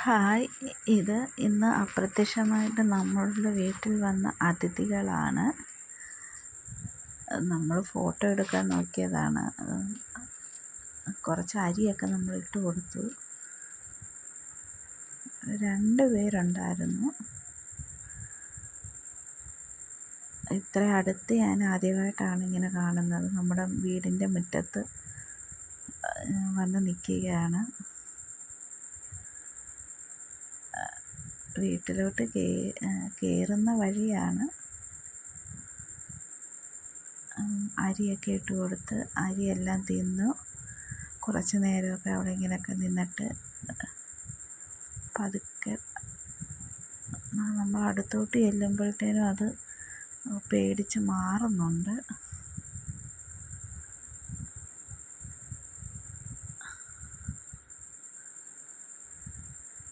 Hi. ഇത് ഇന്ന് അപ്രത്യക്ഷമായിട്ട് നമ്മളുടെ വീട്ടിൽ വന്ന അതിഥികളാണ്. നമ്മൾ ഫോട്ടോ എടുക്കാൻ നോക്കിയതാണ്. കുറച്ച് അരിയൊക്കെ നമ്മൾ ഇട്ട് കൊടുത്തു. രണ്ട് പേരുണ്ടായിരുന്നു. ഇത്ര അടുത്ത് ഞാൻ ആദ്യമായിട്ടാണ് ഇങ്ങനെ കാണുന്നത്. നമ്മുടെ വീടിന്റെ മുറ്റത്ത് വന്ന് നിൽക്കുകയാണ്. വീട്ടിലോട്ട് കയറുന്ന വഴിയാണ്. അരിയൊക്കെ ഇട്ട് കൊടുത്ത് അരിയെല്ലാം തിന്നു. കുറച്ച് നേരമൊക്കെ അവിടെ ഇങ്ങനെയൊക്കെ നിന്നിട്ട് പതുക്കെ നമ്മൾ അടുത്തോട്ട് ചെല്ലുമ്പോഴത്തേനും അത് പേടിച്ച് മാറുന്നുണ്ട്.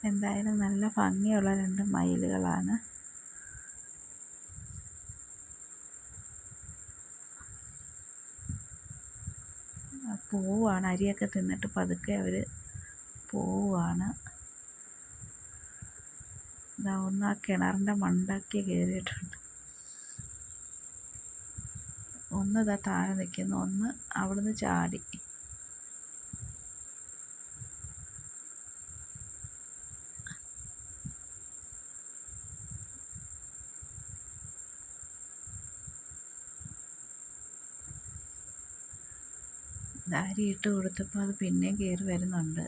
എന്തായാലും നല്ല ഭംഗിയുള്ള രണ്ട് മയിലുകളാണ്. പോവാണ് അരിയൊക്കെ തിന്നിട്ട് പതുക്കെ അവർ പോവാണ് ഇതാ ഒന്ന് ആ കിണറിന്റെ മണ്ടാക്കി കയറിയിട്ടുണ്ട് ഒന്ന് ഇതാ താഴെ നിൽക്കുന്നു ഒന്ന് അവിടുന്ന് ചാടി. അരി ഇട്ട് കൊടുത്തപ്പോൾ അത് പിന്നെയും കയറി വരുന്നുണ്ട്.